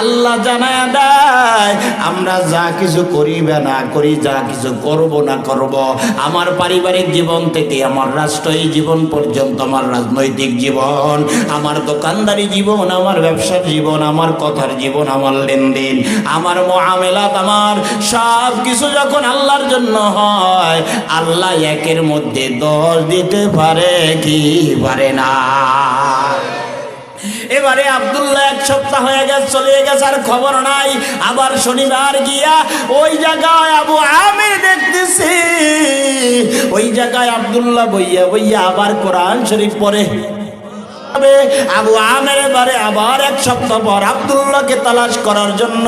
আল্লাহ জানায় দেয়, আমরা যা কিছু করিবে না করি, যা কিছু করব না করব। আমার পারিবারিক জীবন থেকে, আমার রাষ্ট্রীয় জীবন পর্যন্ত, আমার রাজনৈতিক জীবন, আমার দোকানদারি জীবন, আমার ব্যবসার জীবন, আমার কথার জীবন, আমার লেনদেন, আমার মহামেলাত, আমার সব কিছু যখন আল্লাহর জন্য হয়, আল্লাহ একের মধ্যে দশ দিতে পারে কি পারে না? এবারে আব্দুল্লাহ এক সপ্তাহ হয়ে গেছে, চলে গেছে, আর খবর নাই। আবার শনিবার গিয়া ওই জায়গায় আবু আমির দেখতেছি। ওই জায়গায় আব্দুল্লাহ বইয়া বইয়া আবার কোরআন শরীফ পড়ে। আবু আমের এবারে আবার এক সপ্তাহ পর আব্দুল্লাহকে তালাশ করার জন্য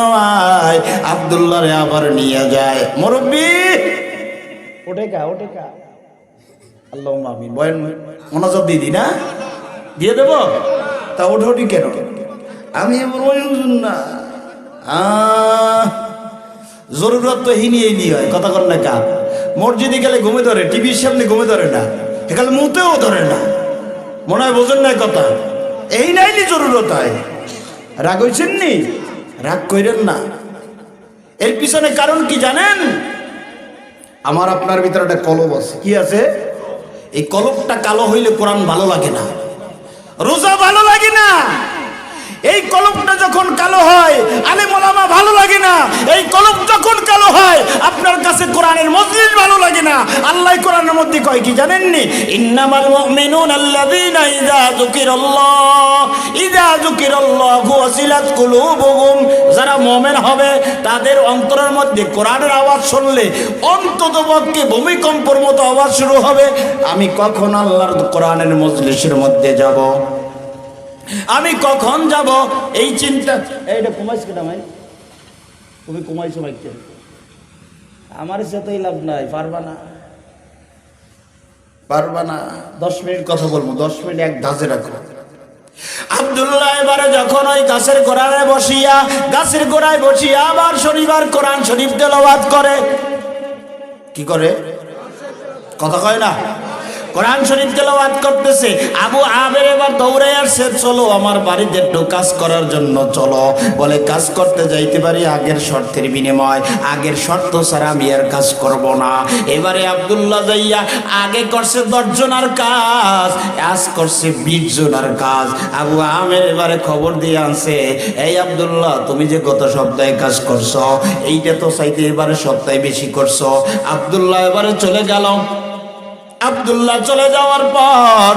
আয়। আব্দুল্লাহরে আবার নিয়ে যায়। মুরব্বী, ওঠে কা ওঠে কা? আল্লাহ আমিন। বয়ান, মনোযোগ দিদি না? দিয়ে দেবো? তা ওঠো ওঠি কেন? আমি না। জরুরত তো হিনি এই নিয়ে হয়, কথা কর না কা মসজিদে গেলে ঘুমে ধরে, টিভির সামনে ঘুমে ধরে না। এখানে মুতেও ধরে না। মনে হয় বোঝেন নাই কথা? এই নাই নি জরুরত হয়। রাগ হয়েছেন নি? রাগ কইরেন না। এর পিছনে কারণ কি জানেন? আমার আপনার ভিতরে একটা কলব আছে। কি আছে? এই কলবটা কালো হইলে কোরআন ভালো লাগে না। রোজা ভালো লাগে না? এই কলমটা যখন কালো হয় আলে মোলামা ভালো লাগে না? এই কলম যখন কালো হয়, আপনার কাছে কোরআনের মজলিস ভালো লাগে না? আল্লাহ মধ্যে কয় কি জানেননি? ইন্নামাল মুমিনুন আল্লাযীনা ইযা যুকিরাল্লাহ। ইযা যুকিরাল্লাহু ওয়াসিলাত কুলুবুহুম। যারা মুমিন হবে, তাদের অন্তরের মধ্যে কোরআনের আওয়াজ শুনলে অন্ততপক্ষে ভূমিকম্পর মতো আওয়াজ শুরু হবে। আমি কখন আল্লাহর কোরআনের মজলিসের মধ্যে যাব? আমি কখন যাব? এই চিন্তা এইটা কমাইছ কেটা ভাই? তুমি কমাইছো ভাইকে আমার সাথেই লাভ নাই, পারবা না। পারবা না। দশ মিনিট কথা বলব দশ মিনিট এক ধাঁচে রাখো আবদুল্লাহ এবারে যখন ওই গাছের গোড়ায় বসিয়া গাছের গোড়ায় বসিয়া আবার শনিবার কোরআন শরীফ তেলাওয়াত করে। কি করে? কথা কয় না? কোরআন শরীফ তেলাওয়াত করতেছে, আবু আবের এবার দৌড়ে আসছে, চলো আমার বাড়িতে একটু কাজ করার জন্য, চলো। বলে, কাজ করতে যাইতে পারি আগের শর্তের বিনিময়, আগের শর্ত ছাড়া আমি আর কাজ করব না। এবারে আব্দুল্লাহ যাইয়া, আগে করছে দশজনার কাজ, আজ করছে বিশ জনার কাজ। আবু আমের এবারে খবর দিয়ে আনছে, এই আব্দুল্লাহ, তুমি যে গত সপ্তাহে কাজ করছ, এইটা তো চাইতে এবারে সপ্তাহে বেশি করছ। আব্দুল্লাহ এবারে চলে গেল। আব্দুল্লাহ চলে যাওয়ার পর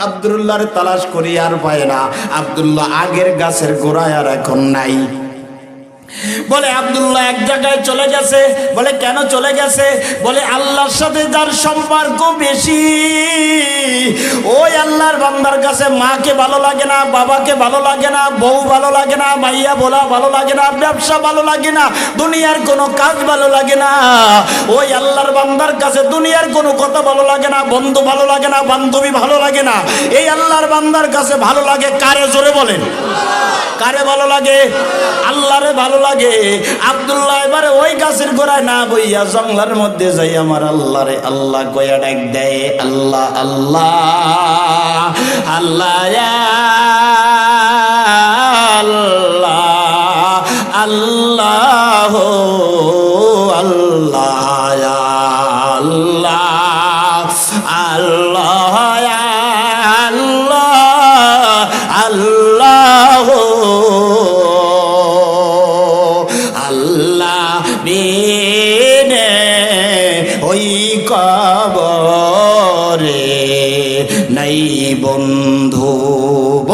আবদুল্লাহর তালাশ করি আর পায় না। আবদুল্লাহ আগের গাছের গোড়ায় আর এখন নাই। বলে আব্দুল্লাহ এক জায়গায় চলে গেছে বলে কেন চলে গেছে বলে আল্লাহর সাথে যার সম্পর্ক বেশি ওই আল্লাহর বান্দার কাছে মাকে ভালো লাগে না বাবাকে ভালো লাগে না বউ ভালো লাগে না মাইয়া বলা ভালো লাগে না ব্যবসা ভালো লাগে না দুনিয়ার কোনো কাজ ভালো লাগে না ওই আল্লাহর বান্দার কাছে দুনিয়ার কোনো কথা ভালো লাগে না বন্ধু ভালো লাগে না বান্ধবী ভালো লাগে না এই আল্লাহর বান্দার কাছে ভালো লাগে কারে জোরে বলেন কারে ভালো লাগে আল্লাহরে ভালো লাগে। আবদুল্লাহ এবারে ওই গাছের গোড়ায় না বইয়া জঙ্গলার মধ্যে যাই আমার আল্লাহ রে, আল্লাহ কয়া ডাক দেয় আল্লাহ আল্লাহ আল্লাহ আল্লাহ আল্লাহ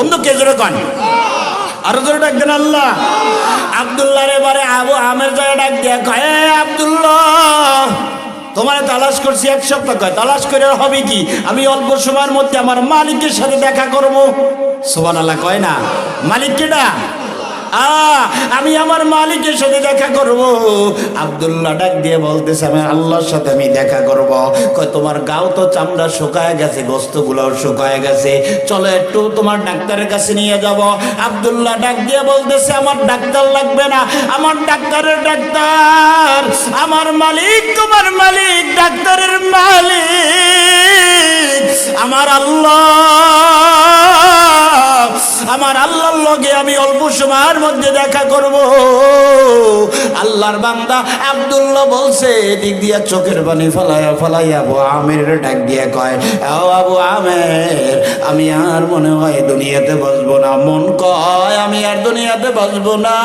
বন্ধু কে জোরে কন? আরও জোরে ডাক দেন আল্লাহ। আব্দুল্লাহ এবারে আবু আমের জয় ডাক দিয়া কয় আবদুল্লাহ, তোমার তালাশ করছি এক সপ্তাহ কয়, তালাশ করে হবে কি? আমি অল্প সময়ের মধ্যে আমার মালিকের সাথে দেখা করব। সোবান আল্লাহ কয় না? মালিক আ আমি আমার মালিকের সাথে দেখা করব। আব্দুল্লাহ ডাক দিয়ে বলতেছে, আমি আল্লাহর সাথে আমি দেখা করব। কয়, তোমার গাও তো চামড়া শুকায় গেছে গোস্তগুলোও শুকায় গেছে। চলো একটু তোমার ডাক্তারের কাছে নিয়ে যাব। আব্দুল্লাহ ডাক দিয়ে বলতেছে, আমার ডাক্তার লাগবে না, আমার ডাক্তারের ডাক্তার, আমার মালিক, তোমার মালিক, ডাক্তারের মালিক, আমার আল্লাহ। আমার আল্লাহর লগে আমি অল্প সময়ের মধ্যে দেখা করব। আল্লাহর বান্দা আব্দুল্লাহ বলছে, এদিক দিয়া চোখের পানি ফলাইয়া ফলাইয়া আবু আমের ডাক দিয়ে কয় ও আবু আমের, আমি আর মনে হয় দুনিয়াতে বসবো না। মন কয়, আমি আর দুনিয়াতে বসবো না।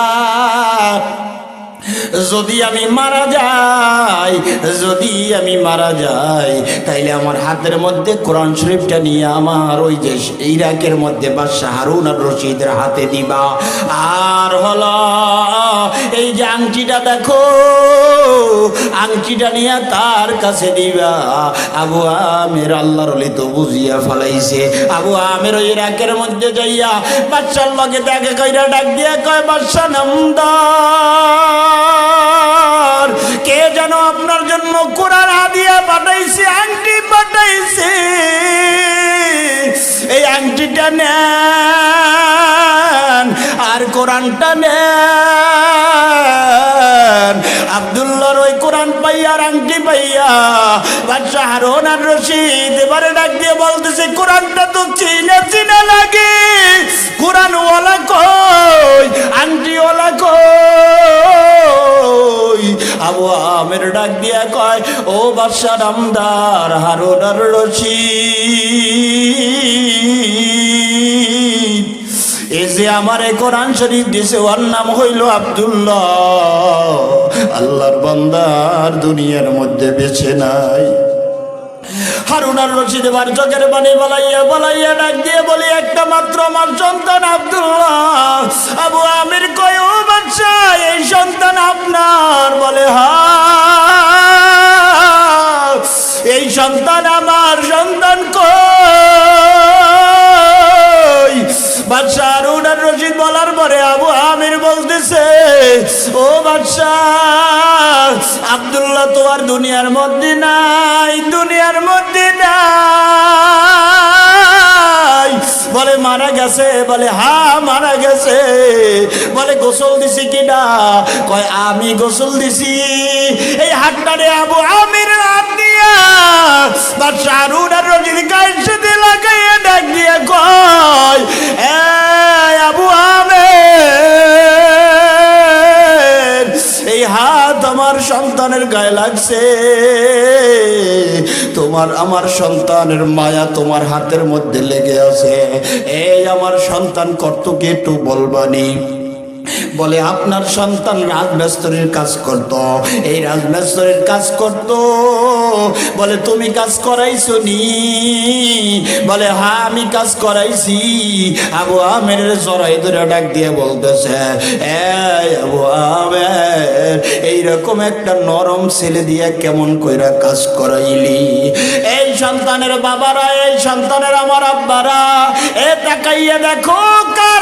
যদি আমি মারা যাই, যদি আমি মারা যাই, তাইলে আমার হাতের মধ্যে কোরআন শরীফটা নিয়ে আমার ওই যে ইরাকের মধ্যে বাদশাহ হারুন আর রশিদের হাতে দিবা। আর হলো, এই যে আংটিটা দেখো, আংটিটা নিয়ে তার কাছে দিবা। আবু আমের আল্লাহর তো বুঝিয়া ফলাইছে। আবু আমের ওই ইরাকের মধ্যে যাইয়া বাচ্চার লগে দেখে কইরা ডাক দিয়া কয় বাচ্চা নামদার কে যেন আপনার জন্য কোরআন হাদিয়া পাঠাইছে, আংটি পাঠাইছে। এই আংটিটা নেন, আর কোরআনটা নেন। আব্দুল্লাহর ওই কোরআন পাইয়া আংটি পাইয়া বাদশা হারুন আর রশিদ এবারে ডাক দিয়ে বলতেছে, কোরআনটা তো চিনা চিনা লাগে। কোরআন ওয়ালা কই? আংটি ওয়ালা কই? আবু আমের ডাক দিয়া কয়, ও বাদশা নামদার হারুন আর রশিদ এই যে আমার এই কোরআন শরীফ দিছে, ওর নাম হইল আব্দুল্লাহ। আল্লাহর বান্দার দুনিয়ার মধ্যে বেছে নাই। হারুনার রশিদ এবার চোখের পানি বলাইয়া বলাইয়া ডাক দিয়ে বলি, একটা মাত্র আমার সন্তান আব্দুল্লাহ। আবু আমির কয়, ও বাচ্চা এই সন্তান আপনার? বলে, হা। এই সন্তান আমার সন্তান কই? বাদশাহ আমির ও বাদশাহ আব্দুল্লাহ তো আর দুনিয়ার মধ্যে নাই, দুনিয়ার মধ্যে নাই। বলে, মারা গেছে। বলে হা মারা গেছে। বলে, গোসল দিছি কিনা কয়, আমি গোসল দিছি। এই হাতটারে আবু আমির হাত দিয়া বাদশাহ হারুন আর রশিদ গায়ের সাথে লাগাইয়া ডাক দিয়ে কয়, এ আবু আমের আমার সন্তানের গায়ে লাগছে। তোমার, আমার সন্তানের মায়া তোমার হাতের মধ্যে লেগে আছে। এই আমার সন্তান কর্ত কি একটু বলবানি। বলে, আপনার সন্তান রাজমিস্ত্রির কাজ করত। এই রাজমিস্ত্রির কাজ করত। বলে, তুমি কাজ করাইছো নি বলে হ্যাঁ আমি কাজ করাইছি। আবু আমের জড়াই ধরে ডাক দিয়ে বলতেছে, এই আবু আমের এইরকম একটা নরম ছেলে দিয়ে কেমন কইরা কাজ করাইলি? এই সন্তানের বাবারা, এই সন্তানের আমার আব্বারা, এ তাকাইয়া দেখো, কার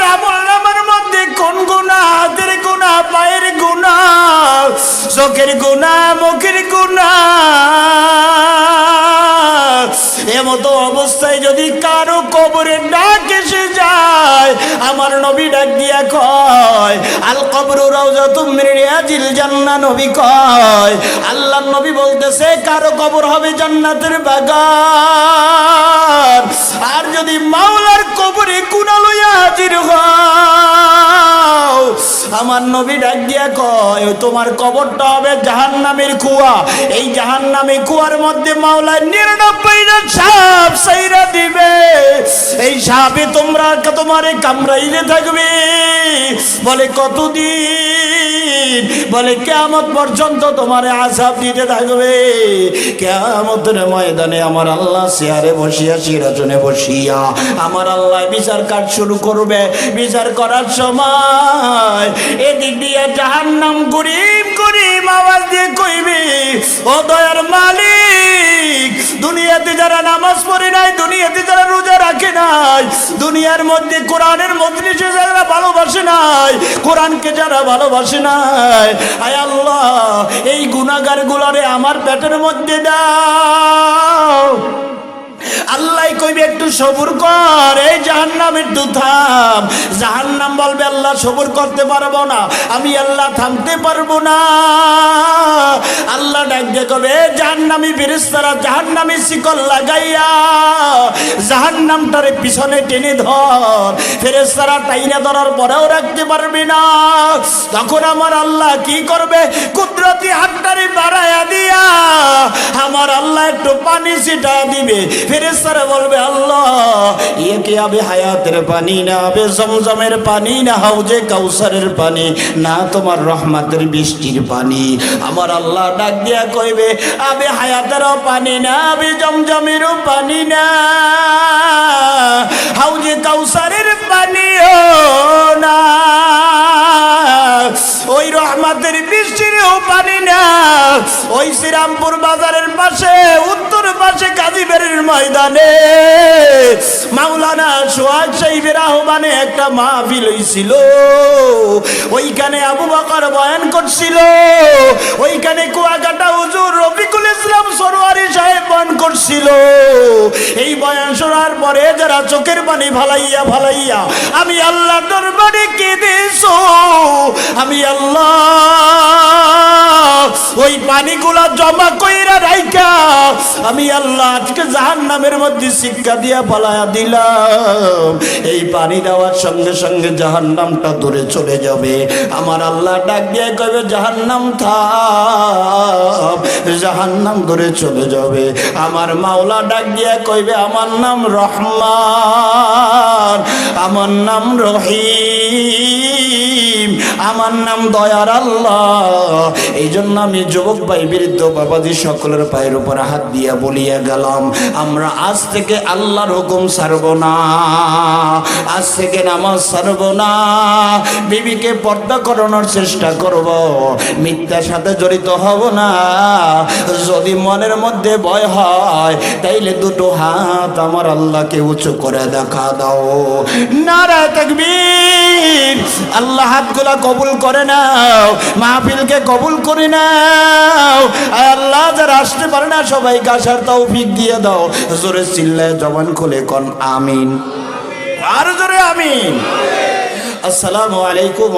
গুণা, হাতের গুণা, পায়ের গুণা, চোখের গুণা, মুখের গুণা। এমতো অবস্থায় যদি কারও কবরে ডাক এসে যায়, আমার নবী ডাক দিয়া কয়, আল কবরু রিয়াজিল জান্নাহ নবী কয়। আল্লাহর নবী বলতেছে, কারও কবর হবে জান্নাতের বাগান। আর যদি মাওলার কবরে কুনা লইয়া হাজির হও আমার নবী ডাক দিয়া কয়, তোমার কবরটা হবে জাহান্নামের কুয়া। এই জাহান্নামের কুয়ার মধ্যে মাওলার নিরানব্বইটা সাপ সাইরা দিবে। এই সাপে তোমরা তোমারে কামড়াইলে থাকবে। বলে, কতদিন? বলে কেমত পর্যন্ত তোমারে আসাব দিতে থাকবে। কেমতের ময়দানে আমার আল্লাহ চেয়ারে বসিয়া, সিরাজনে বসিয়া আমার আল্লাহ বিচার কাজ শুরু করবে। বিচার করার সময় এদিক দিয়ে জাহান নাম করিম করিম আওয়াজ দিয়ে কইবি, ও দয়ার মালিক, দুনিয়াতে যারা নামাজ পড়ে নাই, দুনিয়াতে যারা রোজা রাখে নাই, দুনিয়ার মধ্যে কোরআনের মজলিসে যারা ভালোবাসে নাই, কোরআনকে যারা ভালোবাসে নাই আয় আল্লাহ, এই গুণাগার গুলারে আমার পেটের মধ্যে দাও। আল্লাহ কইবে একটু সবুর কর, এই জাহান্নাম একটু থাম। জাহান্নাম বলবে, আল্লাহ সবুর করতে পারব না, আমি আল্লাহ থামতে পারব না। আল্লাহ ডাক দিয়ে কবে জাহান্নামি ফেরেশতারা, জাহান্নামি শিকল লাগাইয়া, জাহান্নামটারে পিছনে টেনে ধর। ফেরেশতারা টাইনা ধরার পরেও রাখতে পারবে না। তখন আমার আল্লাহ কি করবে? কুদরতি হাতটারে বাড়ায়া দিয়া, আমার আল্লাহ একটু পানি ছিটা দিবে। ফেরেশতারা বলবে, আল্লাহ ইয়ে কি আবে হায়াতের পানি না, আবে জমজমের পানি না, হাউজে কাউসারের পানি না, তোমার রহমাতের বৃষ্টির পানি। আমার আল্লাহ ডাক দিয়া কইবে, আবে হায়াতেরও পানি না, আবে জমজমেরও পানি না, হাউজে কাউসারের পানিও রহমাতের বৃষ্টিরও পানি না। ওই শ্রীরামপুর বাজারের পাশে, উত্তর পাশে কাজীবের ময়দানে। মাওলানা সোহাগ সাহিবের আহ্বানে একটা মাহফিল হইছিল। ওইখানে আবু বকর বয়ান করছিল। ওইখানে কুয়াকাটা হুজুর রফিকুল ইসলাম সরোয়ারি সাহেব বয়ান করছিল। এই বয়ান শোনার পরে যারা চোখের পানি ভালাইয়া ভালাইয়া আমি আল্লাহ দরবারে কেঁদেছ, আমি আল্লাহ ওই পানিগুলা জমা কইরা রাইকা আমি আল্লাহ আজকে জাহান নামের মধ্যে শিক্ষা দিয়া পালায়া দিলাম। এই পানি দেওয়ার সঙ্গে সঙ্গে জাহান নামটা দূরে চলে যাবে। আমার আল্লাহ ডাক দিয়ে কবে জাহান নাম থাম জাহান নাম দূরে চলে যাবে। আমার মাওলা ডাক দিয়ে কইবে, আমার নাম রহমান, আমার নাম রহিম। আমার নাম দয়ার আল্লাহ। এই জন্য আমি যুবক ভাই, বৃদ্ধ বাবাজি সকলের পায়ের উপর হাত দিয়া বলিয়া গেলাম, আমরা আজ থেকে আল্লাহর হুকুম ছাড়ব না। আজ থেকে নামাজ ছাড়ব না। বিবিকে পর্দা করানোর চেষ্টা করব। মিথ্যার সাথে জড়িত হব না। যদি মনের মধ্যে ভয় হয়, তাইলে দুটো হাত আমার আল্লাহকে উঁচু করে দেখা দাও। নারা তাকবীর। আল্লাহ হাতগুলা কবুল করে নাও, মাহফিলকে কবুল করে নাও। আল্লাহ যারা আসতে পারে না সবাই গাছার তৌফিক দিয়ে দাও। জোরে চিল্লায় জবান খুলে কন, আমিন। আর জোরে আমিন। আসসালামু আলাইকুম